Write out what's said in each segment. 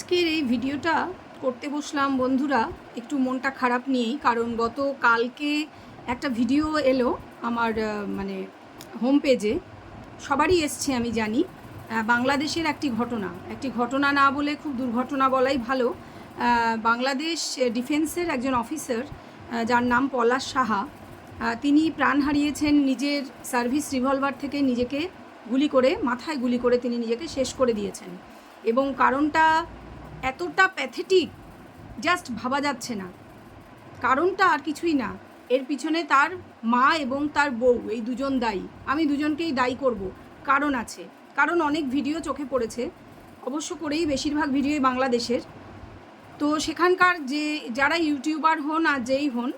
আজকের এই ভিডিওটা করতে বসলাম বন্ধুরা একটু মনটা খারাপ নিয়েই, কারণ গত কালকে একটা ভিডিও এলো আমার মানে হোম পেজে সবারই এসছে, আমি জানি। বাংলাদেশের একটি ঘটনা। একটি ঘটনা না বলে খুব দুর্ঘটনা বলাই ভালো। বাংলাদেশ ডিফেন্সের একজন অফিসার যার নাম পলাশ সাহা তিনি প্রাণ হারিয়েছেন নিজের সার্ভিস রিভলভার থেকে নিজেকে গুলি করে, মাথায় গুলি করে তিনি নিজেকে শেষ করে দিয়েছেন। এবং কারণটা এতটা প্যাথেটিক জাস্ট ভাবা যাচ্ছে না। কারণটা আর কিছুই না। এর পিছনে তার মা এবং তার বউ, এই দুজন দায়ী। আমি দুজনকেই দায়ী করব। কারণ আছে। কারণ অনেক ভিডিও চোখে পড়েছে। অবশ্য করেই বেশিরভাগ ভিডিওই বাংলাদেশের। তো সেখানকার যে, যারা ইউটিউবার হন আর যেই হন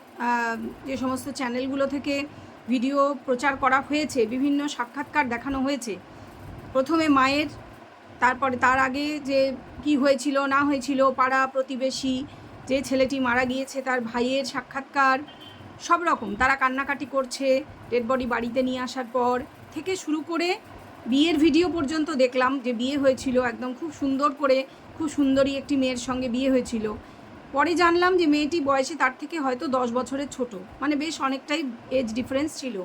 যে সমস্ত চ্যানেলগুলো থেকে ভিডিও প্রচার করা হয়েছে, বিভিন্ন সাক্ষাৎকার দেখানো হয়েছে, প্রথমে মায়ের তারপরে তার আগে যে কি হয়েছিল, না হয়েছিল, পাড়া প্রতিবেশী, যে ছেলেটি মারা গিয়েছে, তার ভাইয়ের সাক্ষাৎকার, সব রকম। তারা কান্নাকাটি করছে ডেড বডি বাড়িতে নিয়ে আসার পর থেকে শুরু করে বিয়ের ভিডিও পর্যন্ত দেখলাম যে বিয়ে হয়েছিল একদম খুব সুন্দর করে, খুব সুন্দরী একটি মেয়ের সঙ্গে বিয়ে হয়েছিল। পরে জানলাম যে মেয়েটি বয়সে তার থেকে হয়তো দশ বছরের ছোট। মানে বেশ অনেকটাই এজ ডিফারেন্স ছিল।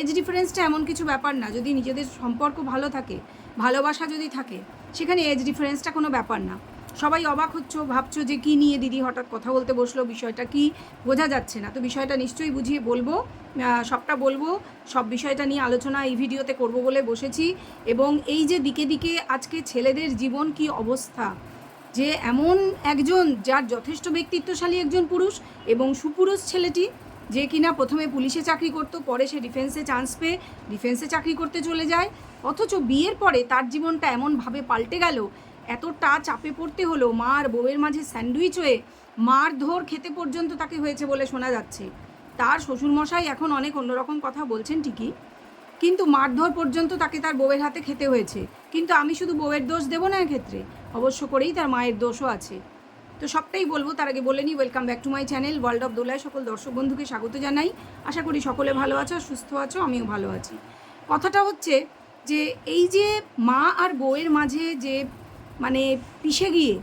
এজ ডিফারেন্সটা এমন কিছু ব্যাপার না, যদি নিজেদের সম্পর্ক ভালো থাকে। ভালোবাসা যদি থাকে, সেখানে এজ ডিফারেন্সটা কোনো ব্যাপার না। সবাই অবাক হচ্ছ, ভাবছ যে কি নিয়ে দিদি হঠাৎ কথা বলতে বসল, বিষয়টা কি? বোঝা যাচ্ছে না। তো বিষয়টা নিশ্চয়ই বুঝিয়ে বলব সবটা বলব, সব বিষয়টা নিয়ে আলোচনা এই ভিডিওতে করব বলে বসেছি। এবং এই যে দিকে দিকে আজকে ছেলেদের জীবন কি অবস্থা? যে এমন একজন যার যথেষ্ট ব্যক্তিত্বশালী একজন পুরুষ এবং সুপুরুষ ছেলেটি যে কিনা প্রথমে পুলিশে চাকরি করতো, পরে সে ডিফেন্সে চান্স পেয়ে ডিফেন্সে চাকরি করতে চলে যায়। অথচ বিয়ের পরে তার জীবনটা এমনভাবে পাল্টে গেল, এতটা চাপে পড়তে হলো মা আর বউয়ের মাঝে স্যান্ডউইচ হয়ে, মার ধর খেতে পর্যন্ত তাকে হয়েছে বলে শোনা যাচ্ছে। তার শ্বশুরমশাই এখন অনেক অন্যরকম কথা বলছেন ঠিকই, কিন্তু মারধর পর্যন্ত তাকে তার বউয়ের হাতে খেতে হয়েছে। কিন্তু আমি শুধু বউয়ের দোষ দেবো না এক্ষেত্রে, অবশ্য করেই তার মায়ের দোষও আছে। তো সবটাই বলব, তার আগে বলে নিই welcome back to my channel world of দোলায় সকল দর্শক বন্ধুকে স্বাগত জানাই। আশা করি সকলে ভালো আছো, সুস্থ আছো, আমিও ভালো আছি। কথাটা হচ্ছে যে, এই যে মা আর বউয়ের মাঝে যে মানে পিষে গিয়ে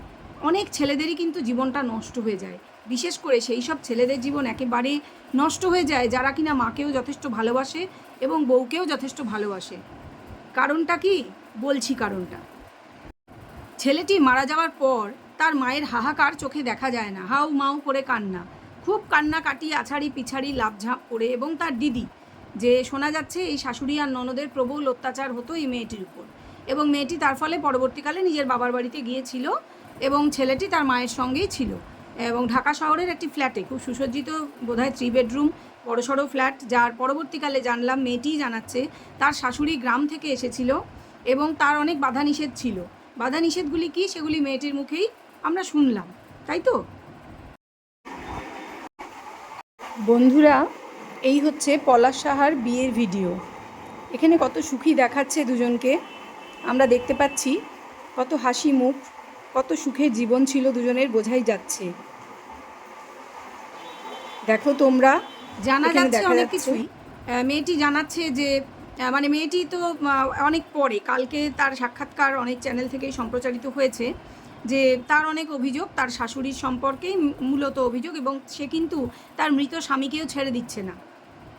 অনেক ছেলেদেরই কিন্তু জীবনটা নষ্ট হয়ে যায়। বিশেষ করে সেই সব ছেলেদের জীবন একেবারে নষ্ট হয়ে যায়, যারা কিনা মাকেও যথেষ্ট ভালোবাসে এবং বউকেও যথেষ্ট ভালোবাসে। কারণটা কি? বলছি কারণটা। ছেলেটি মারা যাওয়ার পর তার মায়ের হাহাকার চোখে দেখা যায় না। হাউ মাউ করে কান্না। খুব কান্না কাটি আছাড়ি পিছাড়ি লাভঝাঁপ করে এবং তার দিদি, যে শোনা যাচ্ছে এই শাশুড়ি আর ননদের প্রবল অত্যাচার হতো এই মেয়েটির উপর। এবং মেয়েটি তার ফলে পরবর্তীকালে নিজের বাবার বাড়িতে গিয়েছিল এবং ছেলেটি তার মায়ের সঙ্গেই ছিল। এবং ঢাকা শহরের একটি ফ্ল্যাটে, খুব সুসজ্জিত বোধহয় থ্রি বেডরুম বড়সড় ফ্ল্যাট, যার পরবর্তীকালে জানলাম মেয়েটিই জানাচ্ছে তার শাশুড়ি গ্রাম থেকে এসেছিল এবং তার অনেক বাধা নিষেধ ছিল। বাধা নিষেধগুলি কি? সেগুলি মেয়েটির মুখেই আমরা শুনলাম তাই তো? বন্ধুরা এই হচ্ছে পলাশ সাহার বিয়ের ভিডিও। এখানে কত সুখী দেখাচ্ছে দুজনকে। আমরা দেখতে পাচ্ছি কত হাসি মুখ কত সুখের জীবন ছিল দুজনের বোঝাই যাচ্ছে। দেখো তোমরা জানা যাচ্ছে অনেক কিছুই। মেয়েটি জানাচ্ছে যে মানে মেয়েটি তো অনেক পরে কালকে তার সাক্ষাৎকার অনেক চ্যানেল থেকেই সম্প্রচারিত হয়েছে। যে তার অনেক অভিযোগ, তার শাশুড়ির সম্পর্কেই মূলত অভিযোগ এবং সে কিন্তু তার মৃত স্বামীকেও ছেড়ে দিচ্ছে না।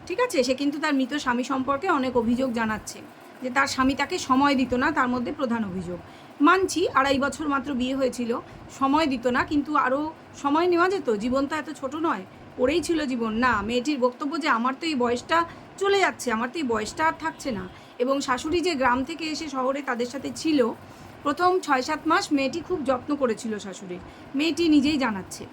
ঠিক আছে? সে কিন্তু তার মৃত স্বামী সম্পর্কে অনেক অভিযোগ জানাচ্ছে যে তার স্বামী তাকে সময় দিত না, তার মধ্যে প্রধান অভিযোগ। মানছি, আড়াই বছর মাত্র বিয়ে হয়েছিল, সময় দিত না, কিন্তু আরও সময় নেওয়া যেত। জীবন তো এত ছোট নয়, পড়েই ছিল জীবন। না, মেয়েটির বক্তব্য যে আমার তো এই বয়সটা চলে যাচ্ছে, আমার তো এই বয়সটা আর থাকছে না। এবং শাশুড়ি যে গ্রাম থেকে এসে শহরে তাদের সাথে ছিল প্রথম ছয় সাত মাস মেয়েটি খুব যত্ন করেছিল শাশুড়ির। মেয়েটি নিজেই জানাচ্ছে।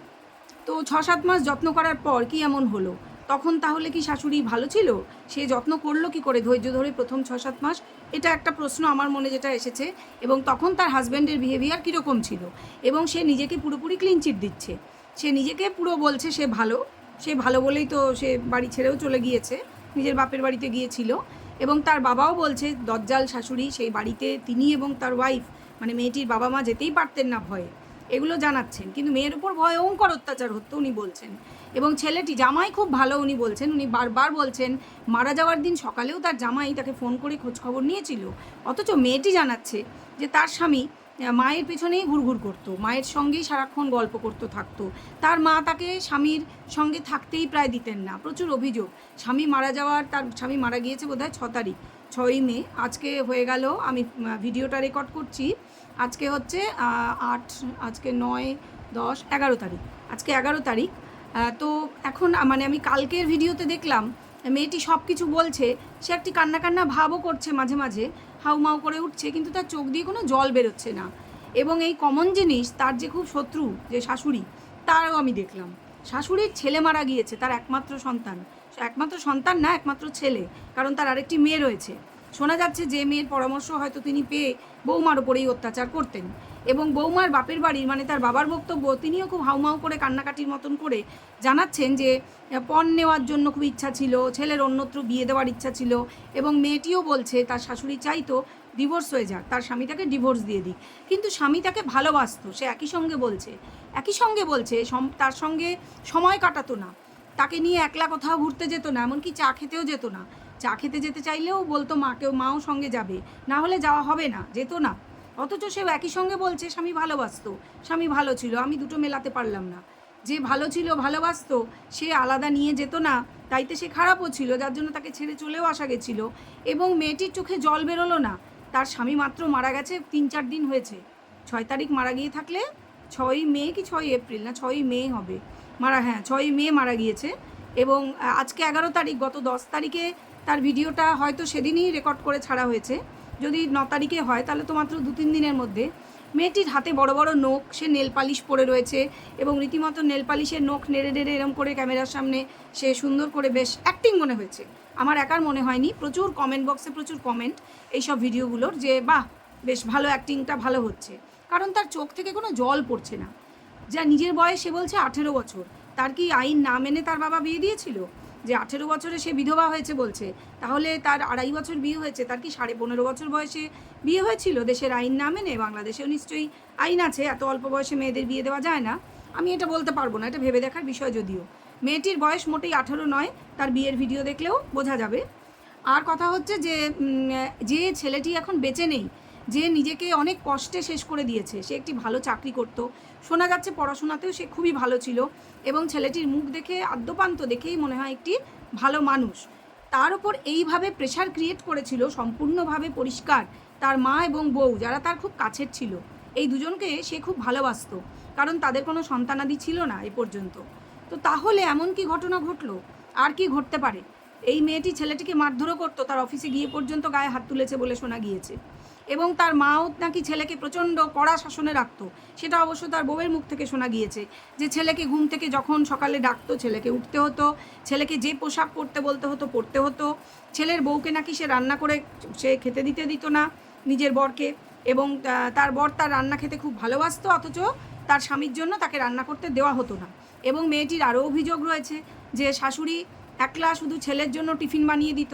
তো ছ সাত মাস যত্ন করার পর কি এমন হলো? তখন তাহলে কি শাশুড়ি ভালো ছিল? সে যত্ন করল কি করে ধৈর্য ধরে প্রথম ছ সাত মাস? এটা একটা প্রশ্ন আমার মনে যেটা এসেছে এবং তখন তার হাজব্যান্ডের বিহেভিয়ার কীরকম ছিল? এবং সে নিজেকে পুরোপুরি ক্লিন চিট দিচ্ছে। সে নিজেকে পুরো বলছে সে ভালো। সে ভালো বলেই তো সে বাড়ি ছেড়েও চলে গিয়েছে। নিজের বাপের বাড়িতে গিয়েছিল। এবং তার বাবাও বলছে, দজ্জাল শাশুড়ি, সেই বাড়িতে তিনি এবং তার ওয়াইফ মানে মেয়েটির বাবা মা যেতেই পারতেন না ভয়ে। এগুলো জানাচ্ছেন। কিন্তু মেয়ের উপর ভয়ঙ্কর অত্যাচার হতো উনি বলছেন। এবং ছেলেটি জামাই খুব ভালো উনি বলছেন। উনি বারবার বলছেন, মারা যাওয়ার দিন সকালেও তার জামাই তাকে ফোন করে খোঁজ খবর নিয়েছিল। অথচ মেয়েটি জানাচ্ছে যে তার স্বামী মায়ের পেছনেই ঘুরঘুর করতো। মায়ের সঙ্গেই সারাক্ষণ গল্প করতে থাকতো। তার মা তাকে স্বামীর সঙ্গে থাকতেই প্রায় দিতেন না। প্রচুর অভিযোগ। স্বামী মারা যাওয়ার, তার স্বামী মারা গিয়েছে বোধহয় ছ তারিখ। ছয়ই মে, আজকে হয়ে গেল, আমি ভিডিওটা রেকর্ড করছি। আজকে হচ্ছে আট, আজকে নয়, দশ, এগারো তারিখ। আজকে এগারো তারিখ তো এখন মানে আমি কালকের ভিডিওতে দেখলাম, মেয়েটি সব কিছু বলছে, সে একটি কান্না কান্না ভাবও করছে মাঝে মাঝে হাউমাউ করে উঠছে, কিন্তু তার চোখ দিয়ে কোনো জল বেরোচ্ছে না। এবং এই কমন জিনিস, তার যে খুব শত্রু, যে শাশুড়ি, তারও আমি দেখলাম। শাশুড়ির ছেলে মারা গিয়েছে, তার একমাত্র সন্তান। একমাত্র সন্তান না, একমাত্র ছেলে, কারণ তার আরেকটি মেয়ে রয়েছে। শোনা যাচ্ছে যে মেয়ের পরামর্শ হয়তো তিনি পেয়ে বৌমার ওপরেই অত্যাচার করতেন এবং বৌমার বাপের বাড়ির মানে তার বাবার বক্তব্য, তিনিও খুব হাউমাউ করে কান্নাকাটির মতন করে জানাচ্ছেন যে, পণ নেওয়ার জন্য খুব ইচ্ছা ছিল, ছেলের অন্যত্র বিয়ে দেওয়ার ইচ্ছা ছিল এবং মেয়েটিও বলছে, তার শাশুড়ি চাইতো ডিভোর্স হয়ে যাক, তার স্বামী তাকে ডিভোর্স দিয়ে দিক। কিন্তু স্বামী তাকে ভালোবাসতো, সে একই সঙ্গে বলছে। একই সঙ্গে বলছে তার সঙ্গে সময় কাটাতো না। তাকে নিয়ে একলা কোথাও ঘুরতে যেত না, এমনকি চা খেতেও যেত না। চা খেতে যেতে চাইলেও বলতো মাকেও মাও সঙ্গে যাবে। না হলে যাওয়া হবে না, যেত না। অথচ সে একই সঙ্গে বলছে, স্বামী ভালোবাসতো, স্বামী ভালো ছিল, আমি দুটো মেলাতে পারলাম না। যে ভালো ছিল, ভালোবাসতো, সে আলাদা নিয়ে যেত না, তাইতে সে খারাপও ছিল, যার জন্য তাকে ছেড়ে চলেও আসা গেছিল। এবং মেয়েটির চোখে জল বেরোলো না, তার স্বামী মাত্র মারা গেছে তিন চার দিন হয়েছে। ছয় তারিখ মারা গিয়ে থাকলে, ছয়ই মে কি ছয় এপ্রিল, না ছয়ই মে হবে। মারা হ্যাঁ ছয়ই মে মারা গিয়েছে এবং আজকে এগারো তারিখ, গত দশ তারিখে তার ভিডিওটা হয়তো সেদিনই রেকর্ড করে ছাড়া হয়েছে। যদি ন তারিখে হয়, তাহলে তো মাত্র দু তিন দিনের মধ্যে। মেয়েটির হাতে বড় বড় নোখ, সে নেল পালিশ পরে রয়েছে এবং রীতিমতো নেল পালিশের নোখ নেড়ে নেড়ে এরম করে ক্যামেরার সামনে সে সুন্দর করে বেশ অ্যাক্টিং মনে হয়েছে। আমার একার মনে হয়নি, প্রচুর কমেন্ট বক্সে প্রচুর কমেন্ট এইসব ভিডিওগুলোর যে, বাহ, বেশ ভালো অ্যাক্টিংটা ভালো হচ্ছে। কারণ তার চোখ থেকে কোনো জল পড়ছে না। যা নিজের বয়স সে বলছে আঠেরো বছর। তার কি আইন না মেনে তার বাবা বিয়ে দিয়েছিল? যে আঠেরো বছরে সে বিধবা হয়েছে বলছে, তাহলে তার আড়াই বছর বিয়ে হয়েছে, তার কি সাড়ে পনেরো বছর বয়সে বিয়ে হয়েছিল? দেশের আইন না মেনে বাংলাদেশেও নিশ্চয়ই আইন আছে, এত অল্প বয়সে মেয়েদের বিয়ে দেওয়া যায় না। আমি এটা বলতে পারব না, এটা ভেবে দেখার বিষয় যদিও। মেয়েটির বয়স মোটেই আঠেরো নয়, তার বিয়ের ভিডিও দেখলেও বোঝা যাবে। আর কথা হচ্ছে যে যে ছেলেটি এখন বেঁচে নেই যে নিজেকে অনেক কষ্টে শেষ করে দিয়েছে। সে একটি ভালো চাকরি করত। শোনা যাচ্ছে পড়াশোনাতেও সে খুবই ভালো ছিল এবং ছেলেটির মুখ দেখে, আদ্যপান্ত দেখেই মনে হয় একটি ভালো মানুষ। তার উপর এইভাবে প্রেশার ক্রিয়েট করেছিল, সম্পূর্ণভাবে পরিষ্কার তার মা এবং বউ, যারা তার খুব কাছের ছিল। এই দুজনকে সে খুব ভালোবাসতো, কারণ তাদের কোনো সন্তানাদি ছিল না এ পর্যন্ত। তো তাহলে এমন কি ঘটনা ঘটলো? আর কি ঘটতে পারে? এই মেয়েটি ছেলেটিকে মারধরও করতো, তার অফিসে গিয়ে পর্যন্ত গায়ে হাত তুলেছে বলে শোনা গিয়েছে। এবং তার মাও নাকি ছেলেকে প্রচণ্ড কড়া শাসনে রাখত। সেটা অবশ্য তার বউয়ের মুখ থেকে শোনা গিয়েছে যে ছেলেকে ঘুম থেকে যখন সকালে ডাকতো, ছেলেকে উঠতে হতো, ছেলেকে যে পোশাক পরতে বলতে হতো, পরতে হতো। ছেলের বউকে নাকি সে রান্না করে সে খেতে দিতে দিত না নিজের বরকে এবং তার বর তার রান্না খেতে খুব ভালোবাসতো, অথচ তার স্বামীর জন্য তাকে রান্না করতে দেওয়া হতো না। এবং মেয়েটির আরও অভিযোগ রয়েছে যে শাশুড়ি একলা শুধু ছেলের জন্য টিফিন বানিয়ে দিত।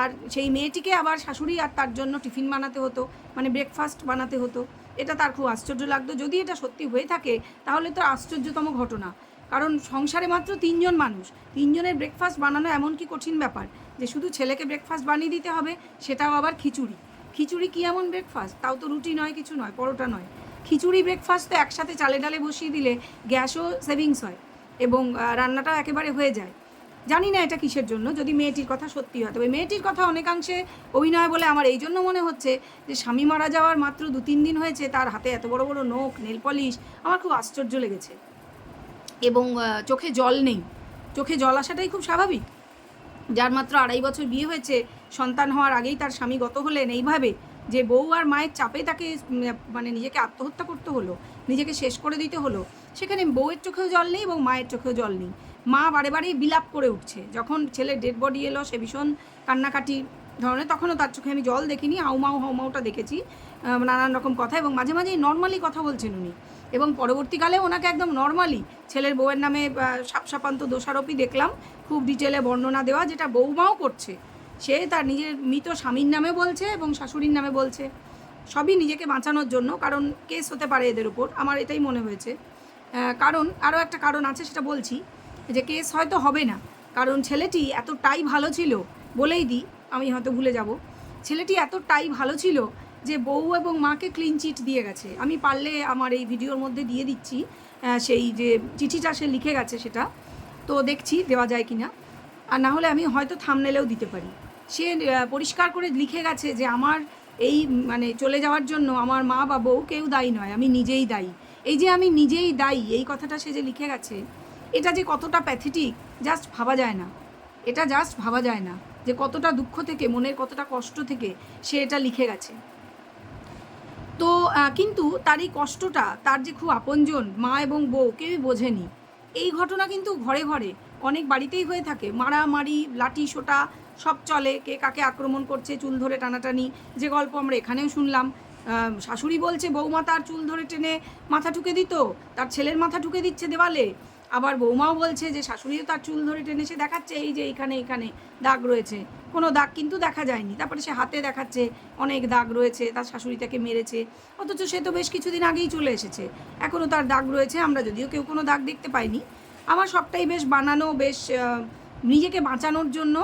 আর সেই মেয়েটিকে আবার শাশুড়ি আর তার জন্য টিফিন বানাতে হতো মানে ব্রেকফাস্ট বানাতে হতো। এটা তার খুব আশ্চর্য লাগতো। যদি এটা সত্যি হয়ে থাকে, তাহলে তো আশ্চর্যতম ঘটনা। কারণ সংসারে মাত্র তিনজন মানুষ। তিনজনের ব্রেকফাস্ট বানানো এমন কি কঠিন ব্যাপার যে শুধু ছেলেকে ব্রেকফাস্ট বানিয়ে দিতে হবে, সেটাও আবার খিচুড়ি। খিচুড়ি কি এমন ব্রেকফাস্ট তাও তো রুটি নয়, কিছু নয়, পরোটা নয়। খিচুড়ি ব্রেকফাস্ট তো একসাথে চালে ডালে বসিয়ে দিলে গ্যাসও সেভিংস হয় এবং রান্নাটাও একেবারে হয়ে যায়। জানি না এটা কিসের জন্য, যদি মেয়েটির কথা সত্যি হয়। তবে মেয়েটির কথা অনেকাংশে অভিনয় বলে আমার এই জন্য মনে হচ্ছে যে স্বামী মারা যাওয়ার মাত্র দু তিন দিন হয়েছে, তার হাতে এত বড় বড় নখ, নেল পলিশ, আমার খুব আশ্চর্য লেগেছে। এবং চোখে জল নেই। চোখে জল আসাটাই খুব স্বাভাবিক। যার মাত্র আড়াই বছর বিয়ে হয়েছে, সন্তান হওয়ার আগেই তার স্বামী গত হলেন এইভাবে যে বউ আর মায়ের চাপে তাকে মানে নিজেকে আত্মহত্যা করতে হলো, নিজেকে শেষ করে দিতে হলো। সেখানে বউয়ের চোখেও জল নেই এবং মায়ের চোখেও জল নেই। মা বারে বারেই বিলাপ করে উঠছে। যখন ছেলের ডেড বডি এলো, সে ভীষণ কান্নাকাটি ধরনের, তখনও তার চোখে আমি জল দেখিনি হাউমাউ হাউমাউটা দেখেছি নানান রকম কথা এবং মাঝে মাঝেই নর্মালি কথা বলছেন উনি। এবং পরবর্তীকালে ওনাকে একদম নর্মালি ছেলের বউয়ের নামে সাপসাপান্ত দোষারোপই দেখলাম, খুব ডিটেলে বর্ণনা দেওয়া, যেটা বৌমাও করছে। সে তার নিজের মৃত স্বামীর নামে বলছে এবং শাশুড়ির নামে বলছে। সবই নিজেকে বাঁচানোর জন্য, কারণ কেস হতে পারে এদের উপর, আমার এটাই মনে হয়েছে। কারণ, আরও একটা কারণ আছে, সেটা বলছি। যে কেস হয়তো হবে না। কারণ ছেলেটি এতটাই ভালো ছিল, বলেই দিই, আমি হয়তো ভুলে যাব। ছেলেটি এতটাই ভালো ছিল যে বউ এবং মাকে ক্লিন চিট দিয়ে গেছে। আমি পারলে আমার এই ভিডিওর মধ্যে দিয়ে দিচ্ছি সেই যে চিঠিটা সে লিখে গেছে সেটা। তো দেখছি দেওয়া যায় কি না আর না হলে আমি হয়তো থামনেলেও দিতে পারি। সে পরিষ্কার করে লিখে গেছে যে আমার এই মানে চলে যাওয়ার জন্য আমার মা বা বউ কেউ দায়ী নয়, আমি নিজেই দায়ী। এই যে আমি নিজেই দায়ী, এই কথাটা সে যে লিখে গেছে এটা যে কতটা প্যাথেটিক জাস্ট ভাবা যায় না। এটা জাস্ট ভাবা যায় না যে কতটা দুঃখ থেকে, মনের কতটা কষ্ট থেকে সে এটা লিখে গেছে। তো কিন্তু তার এই কষ্টটা, তার যে খুব আপনজন, মা এবং বউ, কেউই বোঝেনি। এই ঘটনা কিন্তু ঘরে ঘরে অনেক বাড়িতেই হয়ে থাকে। মারামারি, লাঠি সোটা সব চলে। কে কাকে আক্রমণ করছে, চুল ধরে টানাটানি, যে গল্প আমরা এখানেও শুনলাম। শাশুড়ি বলছে, বৌমা তার চুল ধরে টেনে মাথা ঠুকে দিত, তার ছেলের মাথা ঠুকে দিচ্ছে দেওয়ালে। আবার বৌমাও বলছে যে শাশুড়িও তার চুল ধরে টেনে সে দেখাচ্ছে, এই যে এইখানে এইখানে দাগ রয়েছে। কোনো দাগ কিন্তু দেখা যায়নি। তারপরে সে হাতে দেখাচ্ছে, অনেক দাগ রয়েছে, তার শাশুড়ি তাকে মেরেছে। অথচ সে তো বেশ কিছুদিন আগেই চলে এসেছে। এখনও তার দাগ রয়েছে, আমরা যদিও কেউ কোনো দাগ দেখতে পাইনি। আমার সবটাই বেশ বানানো, বেশ নিজেকে বাঁচানোর জন্য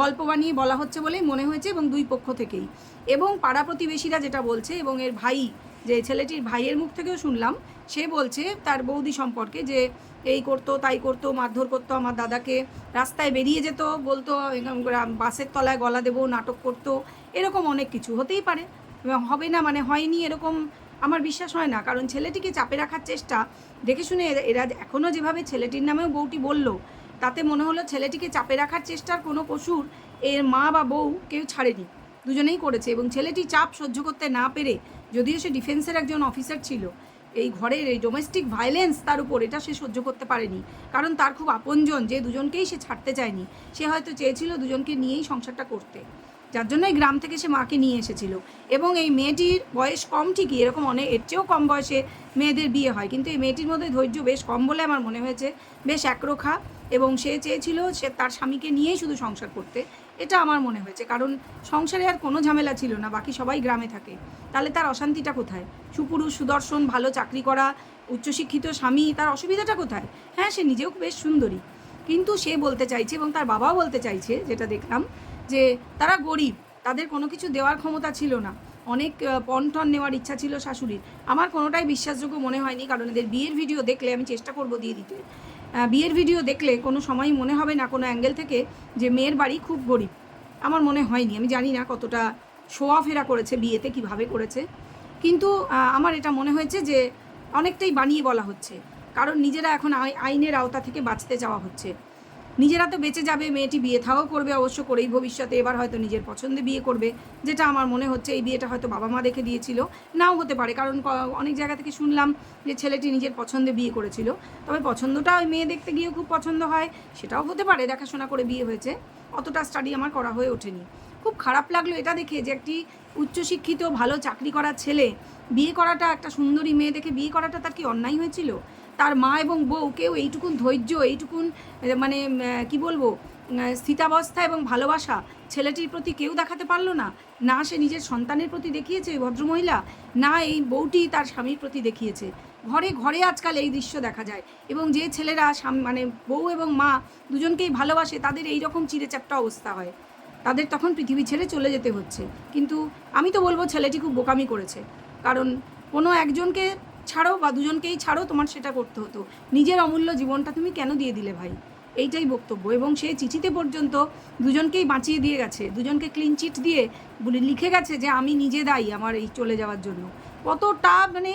গল্প বানিয়ে বলা হচ্ছে বলেই মনে হয়েছে এবং দুই পক্ষ থেকেই। এবং পাড়া প্রতিবেশীরা যেটা বলছে এবং এর ভাই, যে ছেলেটির ভাইয়ের মুখ থেকেও শুনলাম সে বলছে তার বৌদি সম্পর্কে যে এই করতো, তাই করতো, মারধর করতো, আমার দাদাকে রাস্তায় বেরিয়ে যেত, বলতো বাসের তলায় গলা দেবো, নাটক করতো। এরকম অনেক কিছু হতেই পারে। হবে না মানে হয়নি এরকম আমার বিশ্বাস হয় না। কারণ ছেলেটিকে চাপে রাখার চেষ্টা, দেখে শুনে এরা- এখনও যেভাবে ছেলেটির নামেও বউটি বলল, তাতে মনে হলো ছেলেটিকে চাপে রাখার চেষ্টার কোনো কসুর এর মা বা বউ কেউ ছাড়েনি, দুজনেই করেছে। এবং ছেলেটি চাপ সহ্য করতে না পেরে, যদিও সে ডিফেন্সের একজন অফিসার ছিল এই ঘরের এই ডোমেস্টিক ভায়োলেন্স তার উপর, এটা সে সহ্য করতে পারেনি। কারণ তার খুব আপনজন, যে দুজনকেই সে ছাড়তে চায়নি। সে হয়তো চেয়েছিল দুজনকে নিয়েই সংসারটা করতে। যার জন্য এই গ্রাম থেকে সে মাকে নিয়ে এসেছিল। এবং এই মেয়েটির বয়স কম ঠিকই, এরকম অনেক এর চেয়েও কম বয়সে মেয়েদের বিয়ে হয়। কিন্তু এই মেয়েটির মধ্যে ধৈর্য বেশ কম বলে আমার মনে হয়েছে। বেশ একরোখা। এবং সে চেয়েছিল সে তার স্বামীকে নিয়েই শুধু সংসার করতে। এটা আমার মনে হয়েছে। কারণ সংসারে আর কোনো ঝামেলা ছিল না বাকি সবাই গ্রামে থাকে। তাহলে তার অশান্তিটা কোথায়? সুপুরুষ সুদর্শন ভালো চাকরি করা উচ্চশিক্ষিত স্বামী তার অসুবিধাটা কোথায়? হ্যাঁ সে নিজেও বেশ সুন্দরী। কিন্তু সে বলতে চাইছে এবং তার বাবাও বলতে চাইছে যেটা দেখলাম যে তারা গরিব তাদের কোনো কিছু দেওয়ার ক্ষমতা ছিল না। অনেক আহ, পণ টন নেওয়ার ইচ্ছা ছিল শাশুড়ির। আমার কোনোটাই বিশ্বাসযোগ্য মনে হয়নি কারণ এদের বিয়ের ভিডিও দেখলে আমি চেষ্টা করব দিয়ে দিতে। বিয়ের ভিডিও দেখলে কোনো সময়ই মনে হবে না কোনো অ্যাঙ্গেল থেকে যে মেয়ের বাড়ি খুব গরিব। আমার মনে হয়নি, আমি জানি না কতটা শোয়া ফেরা করেছে, বিয়েতে কীভাবে করেছে। কিন্তু আমার এটা মনে হয়েছে যে অনেকটাই বানিয়ে বলা হচ্ছে। কারণ নিজেরা এখন আই- আইনের আওতা থেকে বাঁচতে চাওয়া হচ্ছে। নিজেরা তো বেঁচে যাবে, মেয়েটি বিয়ে থাও করবে অবশ্য করেই ভবিষ্যতে, এবার হয়তো নিজের পছন্দে বিয়ে করবে, যেটা আমার মনে হচ্ছে এই বিয়েটা হয়তো বাবা মা দেখে দিয়েছিল। নাও হতে পারে, কারণ অনেক জায়গা থেকে শুনলাম যে ছেলেটি নিজের পছন্দে বিয়ে করেছিল। তবে পছন্দটা ওই মেয়ে দেখতে গিয়েও খুব পছন্দ হয়, সেটাও হতে পারে দেখাশোনা করে বিয়ে হয়েছে। অতটা স্টাডি আমার করা হয়ে ওঠেনি। খুব খারাপ লাগল এটা দেখে যে একটি উচ্চশিক্ষিত, ভালো চাকরি করা ছেলে বিয়ে করাটা, একটা সুন্দরী মেয়ে দেখে বিয়ে করাটা তার কি অন্যায় হয়েছিল? তার মা এবং বউ কেউ এইটুকুন ধৈর্য, এইটুকুন মানে কি বলব স্থিতাবস্থা এবং ভালোবাসা ছেলেটির প্রতি কেউ দেখাতে পারল না। না সে নিজের সন্তানের প্রতি দেখিয়েছে ভদ্রমহিলা। না এই বউটি তার স্বামীর প্রতি দেখিয়েছে। ঘরে ঘরে আজকাল এই দৃশ্য দেখা যায় এবং যে ছেলেরা মানে বউ এবং মা দুজনকেই ভালোবাসে, তাদের এই রকম চিড়েচ্যাপটা অবস্থা হয়। তাদের তখন পৃথিবী ছেড়ে চলে যেতে হচ্ছে। কিন্তু আমি তো বলব, ছেলেটি খুব বোকামি করেছে। কারণ কোনো একজনকে ছাড়ো বা দুজনকেই ছাড়ো, তোমার সেটা করতে হতো। নিজের অমূল্য জীবনটা তুমি কেন দিয়ে দিলে ভাই? এইটাই বক্তব্য। এবং সে চিঠিতে পর্যন্ত দুজনকেই বাঁচিয়ে দিয়ে গেছে। দুজনকে ক্লিন চিট দিয়ে বলে লিখে গেছে যে, আমি নিজে দায়ী আমার এই চলে যাওয়ার জন্য। কতটা মানে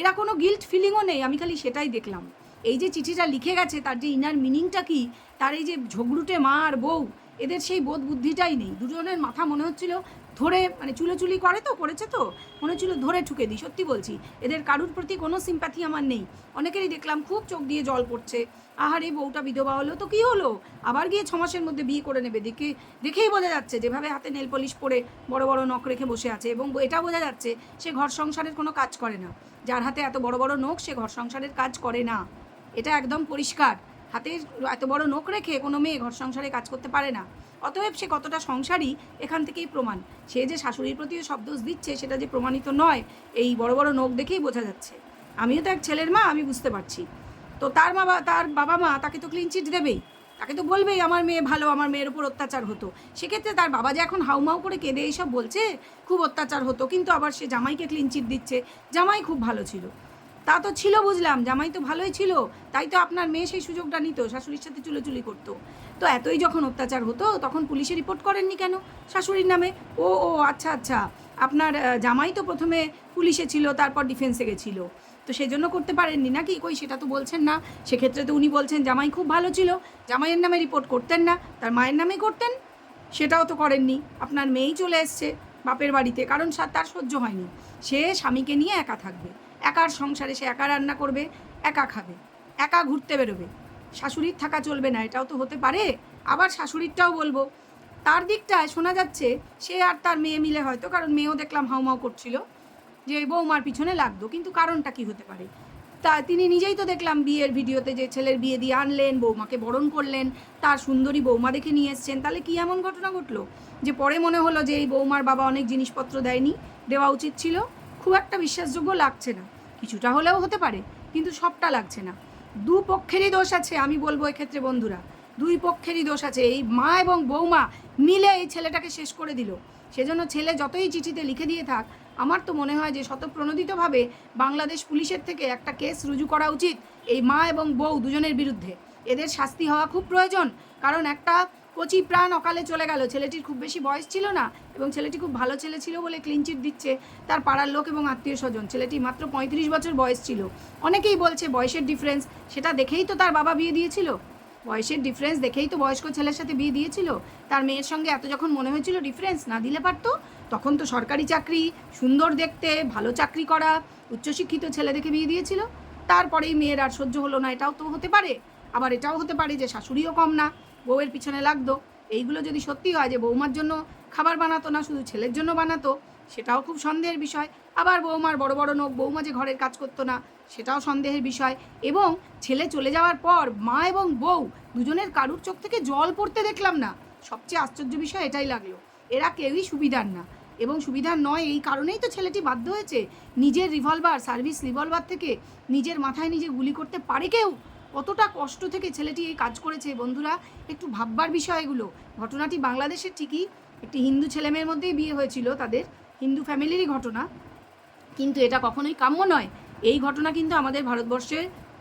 এরা কোনো গিল্ট ফিলিংও নেই, আমি খালি সেটাই দেখলাম। এই যে চিঠিটা লিখে গেছে, তার যে ইনার মিনিংটা কি? তার এই যে ঝগড়ুটে মা আর বউ, এদের সেই বোধ বুদ্ধিটাই নেই। দুজনের মাথা মনে হচ্ছিল ধরে মানে চুলোচুলি করে তো, করেছে তো, মনে হচ্ছিল ধরে ঠুকে দিই, সত্যি বলছি। এদের কারুর প্রতি কোনো সিম্প্যাথি আমার নেই। অনেকেরই দেখলাম খুব চোখ দিয়ে জল পড়ছে। আহারে, বউটা বিধবা হলো তো কি হলো? আবার গিয়ে ছমাসের মধ্যে বিয়ে করে নেবে। দেখে, দেখেই বোঝা যাচ্ছে, যেভাবে হাতে নেল পলিশ পরে বড় বড় নখ রেখে বসে আছে এবং এটা বোঝা যাচ্ছে, সে ঘর সংসারের কোনো কাজ করে না। যার হাতে এত বড় বড় নখ, সে ঘর সংসারের কাজ করে না। এটা একদম পরিষ্কার। হাতে এত বড় নখ রেখে কোনো মেয়ে ঘর সংসারে কাজ করতে পারে না। অতএব সে কতটা সংসারই এখান থেকেই প্রমাণ। সে যে শাশুড়ির প্রতিও শব্দ দিচ্ছে, সেটা যে প্রমাণিত নয়, এই বড় বড় নখ দেখেই বোঝা যাচ্ছে। আমিও তো এক ছেলের মা, আমি বুঝতে পারছি। তো তার মা তার বাবা মা তাকে তো ক্লিন চিট দেবেই। তাকে তো বলবেই, আমার মেয়ে ভালো, আমার মেয়ের ওপর অত্যাচার হতো। সেক্ষেত্রে তার বাবা যে এখন হাউমাউ করে কেঁদে এইসব বলছে, খুব অত্যাচার হতো। কিন্তু আবার সে জামাইকে ক্লিন চিট দিচ্ছে। জামাই খুব ভালো ছিল। তা তো ছিল বুঝলাম, জামাই তো ভালোই ছিল, তাই তো আপনার মেয়ে সেই সুযোগটা নিত, শাশুড়ির সাথে চুলোচুলি করতো। তো এতই যখন অত্যাচার হতো, তখন পুলিশে রিপোর্ট করেননি কেন? শাশুড়ির নামে? ও ও আচ্ছা আচ্ছা আপনার জামাই তো প্রথমে পুলিশে ছিল, তারপর ডিফেন্সে গেছিল। তো সেই জন্য করতে পারেননি নাকি? কই, সেটা তো বলছেন না। সেক্ষেত্রে তো উনি বলছেন, জামাই খুব ভালো ছিল, জামাইয়ের নামে রিপোর্ট করতেন না, তার মায়ের নামে করতেন? সেটাও তো করেননি। আপনার মেয়েই চলে এসছে বাপের বাড়িতে, কারণ তার সহ্য হয়নি। সে স্বামীকে নিয়ে একা থাকবে। একার সংসারে সে একা রান্না করবে, একা খাবে, একা ঘুরতে বেরোবে। শাশুড়ির থাকা চলবে না, এটাও তো হতে পারে। আবার শাশুড়িরটাও বলব, তার দিকটায় শোনা যাচ্ছে সে আর তার মেয়ে মিলে হয়তো, কারণ মেয়েও দেখলাম হাউমাউ করছিল, যে বৌমার পিছনে লাগতো, কিন্তু কারণটা কি হতে পারে? তা তিনি নিজেই তো দেখলাম বিয়ের ভিডিওতে যে ছেলের বিয়ে দিয়ে আনলেন, বৌমাকে বরণ করলেন, তার সুন্দরী বৌমা দেখে নিয়ে এসছেন। তাহলে কি এমন ঘটনা ঘটলো? যে পরে মনে হলো যে এই বৌমার বাবা অনেক জিনিসপত্র দেয়নি, দেওয়া উচিত ছিল। খুব একটা বিশ্বাসযোগ্য লাগছে না। কিছুটা হলেও হতে পারে, কিন্তু সবটা লাগছে না। দু পক্ষেরই দোষ আছে, আমি বলব এক্ষেত্রে বন্ধুরা। দুই পক্ষেরই দোষ আছে, এই মা এবং বৌমা মিলে এই ছেলেটাকে শেষ করে দিল। সেজন্য ছেলে যতই চিঠিতে লিখে দিয়ে থাক, আমার তো মনে হয় যে শতপ্রণোদিতভাবে বাংলাদেশ পুলিশের থেকে একটা কেস রুজু করা উচিত, এই মা এবং বউ দুজনের বিরুদ্ধে। এদের শাস্তি হওয়া খুব প্রয়োজন, কারণ একটা কচি প্রাণ অকালে চলে গেল। ছেলেটির খুব বেশি বয়স ছিল না এবং ছেলেটি খুব ভালো ছেলে ছিল বলে ক্লিনচিট দিচ্ছে তার পাড়ার লোক এবং আত্মীয় স্বজন। ছেলেটি মাত্র পঁয়ত্রিশ বছর বয়স ছিল। অনেকেই বলছে বয়সের ডিফারেন্স সেটা দেখেই তো তার বাবা বিয়ে দিয়েছিল। বয়সের ডিফারেন্স দেখেই তো বয়স্ক ছেলের সাথে বিয়ে দিয়েছিল। তার মেয়ের সঙ্গে এত যখন মনে হয়েছিল ডিফারেন্স না দিলে পারতো? তখন তো সরকারি চাকরি, সুন্দর দেখতে, ভালো চাকরি করা, উচ্চশিক্ষিত ছেলে দেখে বিয়ে দিয়েছিল। তারপরেই মেয়ের আর সহ্য হলো না। এটাও তো হতে পারে। আবার এটাও হতে পারে যে শাশুড়িও কম না। বউয়ের পিছনে লাগতো। এইগুলো যদি সত্যি হয় যে বৌমার জন্য খাবার বানাতো না, শুধু ছেলের জন্য বানাতো, সেটাও খুব সন্দেহের বিষয়। আবার বৌমার বড় বড় নোখ বৌমা যে ঘরের কাজ করতো না, সেটাও সন্দেহের বিষয়। এবং ছেলে চলে যাওয়ার পর মা এবং বউ দুজনের কারুর চোখ থেকে জল পড়তে দেখলাম না। সবচেয়ে আশ্চর্য বিষয় এটাই লাগল, এরা কেউই সুবিধার না। এবং সুবিধার নয়, এই কারণেই তো ছেলেটি বাধ্য হয়েছে নিজের রিভলভার সার্ভিস রিভলভার থেকে নিজের মাথায় নিজে গুলি করতে পারে কেউ। কতটা কষ্ট থেকে ছেলেটি এই কাজ করেছে, বন্ধুরা? একটু ভাববার বিষয় এগুলো। ঘটনাটি বাংলাদেশের ঠিকই একটি হিন্দু ছেলেমেয়ের মধ্যেই বিয়ে হয়েছিল, তাদের হিন্দু ফ্যামিলিরই ঘটনা। কিন্তু এটা কখনোই কাম্য নয়। এই ঘটনা কিন্তু আমাদের ভারতবর্ষে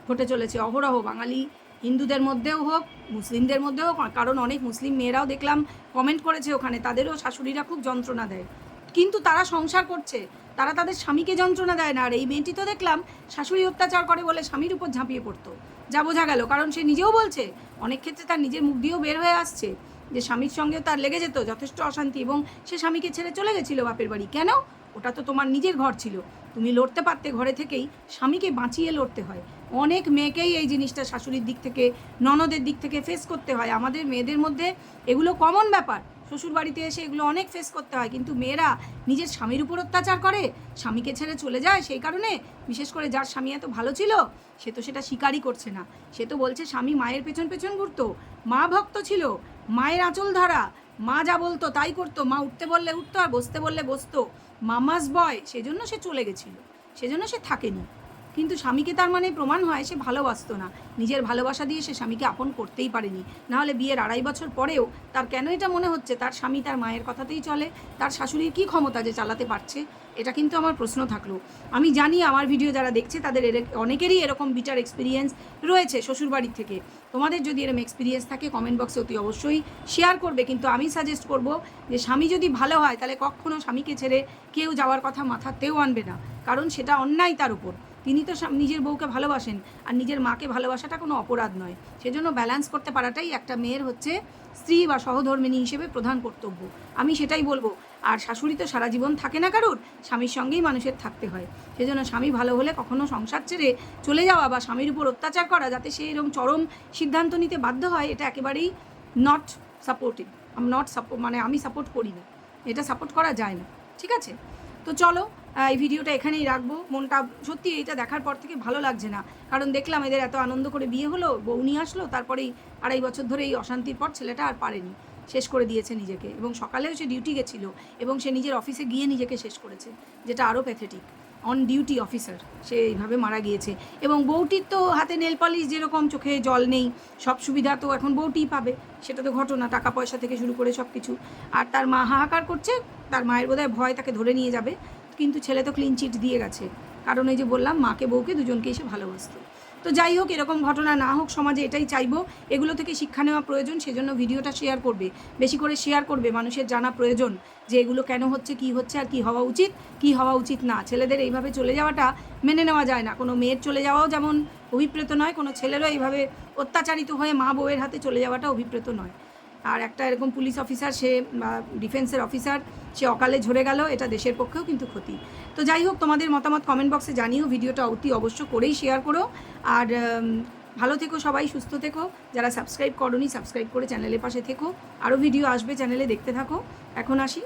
ঘটে চলেছে। অহরহ বাঙালি হিন্দুদের মধ্যেও হোক, মুসলিমদের মধ্যেও কারণ অনেক মুসলিম মেয়েরাও দেখলাম কমেন্ট করেছে ওখানে, তাদেরও শাশুড়িরা খুব যন্ত্রণা দেয়। কিন্তু তারা সংসার করছে, তারা তাদের স্বামীকে যন্ত্রণা দেয় না। আর এই মেয়েটি তো দেখলাম শাশুড়ি অত্যাচার করে বলে স্বামীর উপর ঝাঁপিয়ে পড়তো। যা বোঝা গেল। কারণ সে নিজেও বলছে, অনেক ক্ষেত্রে তার নিজের মুখ দিয়েও বের হয়ে আসছে যে স্বামীর সঙ্গেও তার লেগে যেত যথেষ্ট অশান্তি এবং সে স্বামীকে ছেড়ে চলে গেছিল বাপের বাড়ি। কেন? ওটা তো তোমার নিজের ঘর ছিল। তুমি লড়তে পারতে ঘরে থেকেই স্বামীকে বাঁচিয়ে লড়তে হয়। অনেক মেয়েকেই এই জিনিসটা শাশুড়ির দিক থেকে, ননদের দিক থেকে ফেস করতে হয়। আমাদের মেয়েদের মধ্যে এগুলো কমন ব্যাপার। শ্বশুর বাড়িতে এসে এগুলো অনেক ফেস করতে হয়। কিন্তু মেয়েরা নিজের স্বামীর উপর অত্যাচার করে, স্বামীকে ছেড়ে চলে যায়, সেই কারণে বিশেষ করে যার স্বামী এত ভালো ছিল, সে তো সেটা স্বীকারই করছে না। সে তো বলছে, স্বামী মায়ের পেছন পেছন ঘুরতো, মা ভক্ত ছিল, মায়ের আঁচল ধরা, মা যা বলতো তাই করতো, মা উঠতে বললে উঠতো আর বসতে বললে বসতো, মামাস বয়। সেজন্য সে চলে গেছিল, সেজন্য সে থাকেনি। কিন্তু স্বামীকে তার মানে প্রমাণ হয়, সে ভালোবাসতো না। নিজের ভালোবাসা দিয়ে সে স্বামীকে আপন করতেই পারেনি। নাহলে বিয়ের আড়াই বছর পরেও তার কেন এটা মনে হচ্ছে? তার স্বামী তার মায়ের কথাতেই চলে। তার শাশুড়ির কী ক্ষমতা যে চালাতে পারছে? এটা কিন্তু আমার প্রশ্ন থাকল। আমি জানি আমার ভিডিও যারা দেখছে, তাদের অনেকেরই এরকম বিটার এক্সপিরিয়েন্স রয়েছে শ্বশুরবাড়ির থেকে। তোমাদের যদি এরকম এক্সপিরিয়েন্স থাকে কমেন্ট বক্সে অতি অবশ্যই শেয়ার করবে। কিন্তু আমি সাজেস্ট করব যে স্বামী যদি ভালো হয়, তাহলে কখনো স্বামীকে ছেড়ে কেউ যাওয়ার কথা মাথাতেও আনবে না। কারণ সেটা অন্যায় তার উপর। তিনি তো নিজের বউকে ভালোবাসেন, আর নিজের মাকে ভালোবাসাটা কোনো অপরাধ নয়। সেজন্য ব্যালেন্স করতে পারাটাই একটা মেয়ের হচ্ছে স্ত্রী বা সহধর্মিনী হিসেবে প্রধান কর্তব্য। আমি সেটাই বলব, আর শাশুড়ি তো সারা জীবন থাকে না কারুর, স্বামীর সঙ্গেই মানুষের থাকতে হয়। সেজন্য স্বামী ভালো হলে কখনো সংসার ছেড়ে চলে যাওয়া বা স্বামীর উপর অত্যাচার করা যাতে সে এরকম চরম সিদ্ধান্ত নিতে বাধ্য হয়, এটা একেবারেই not supportive um not support মানে আমি সাপোর্ট করি না। এটা সাপোর্ট করা যায় না। ঠিক আছে? তো চলো এই ভিডিওটা এখানেই রাখব। মনটা সত্যি এটা দেখার পর থেকে ভালো লাগছে না। কারণ দেখলাম এদের এত আনন্দ করে বিয়ে হলো, বউ নিয়ে আসলো, তারপরেই আড়াই বছর ধরে এই অশান্তির পর ছেলেটা আর পারেনি। শেষ করে দিয়েছে নিজেকে। এবং সকালেও সে ডিউটি গেছিল এবং সে নিজের অফিসে গিয়ে নিজেকে শেষ করেছে, যেটা আরও প্যাথেটিক অন ডিউটি অফিসার সে এইভাবে মারা গিয়েছে। এবং বউটির তো হাতে নেল পালিশ যেরকম, চোখে জল নেই, সব সুবিধা তো এখন বউটিই পাবে। সেটা তো ঘটনা টাকা পয়সা থেকে শুরু করে সব কিছু আর তার মা হাহাকার করছে, তার মায়ের বোধহয় ভয় তাকে ধরে নিয়ে যাবে। কিন্তু ছেলে তো ক্লিন চিট দিয়ে গেছে। কারণ এই যে বললাম, মাকে, বউকে দুজনকে এসে ভালোবাসতো। তো যাই হোক, এরকম ঘটনা না হোক, সমাজে এটাই চাইব। এগুলো থেকে শিক্ষা নেওয়া প্রয়োজন, সেজন্য ভিডিওটা শেয়ার করবে। বেশি করে শেয়ার করবে, মানুষের জানা প্রয়োজন যে এগুলো কেন হচ্ছে, কি হচ্ছে আর কি হওয়া উচিত, কি হওয়া উচিত না। ছেলেদের এইভাবে চলে যাওয়াটা মেনে নেওয়া যায় না। কোনো মেয়ের চলে যাওয়াও যেমন অভিপ্রেত নয়, কোনো ছেলেরও এইভাবে অত্যাচারিত হয়ে মা বউয়ের হাতে চলে যাওয়াটা অভিপ্রেত নয়। আর একটা এরকম পুলিশ অফিসার, সে, বা ডিফেন্সের অফিসার, সে অকালে ঝরে গেল, এটা দেশের পক্ষেও কিন্তু ক্ষতি। তো যাই হোক, তোমাদের মতামত কমেন্ট বক্সে জানিও, ভিডিওটা অতি অবশ্য করেই শেয়ার করো। আর ভালো থেকো সবাই, সুস্থ থেকো। যারা সাবস্ক্রাইব করনি সাবস্ক্রাইব করে চ্যানেলের পাশে থেকো। আরও ভিডিও আসবে চ্যানেলে দেখতে থাকো। এখন আসি।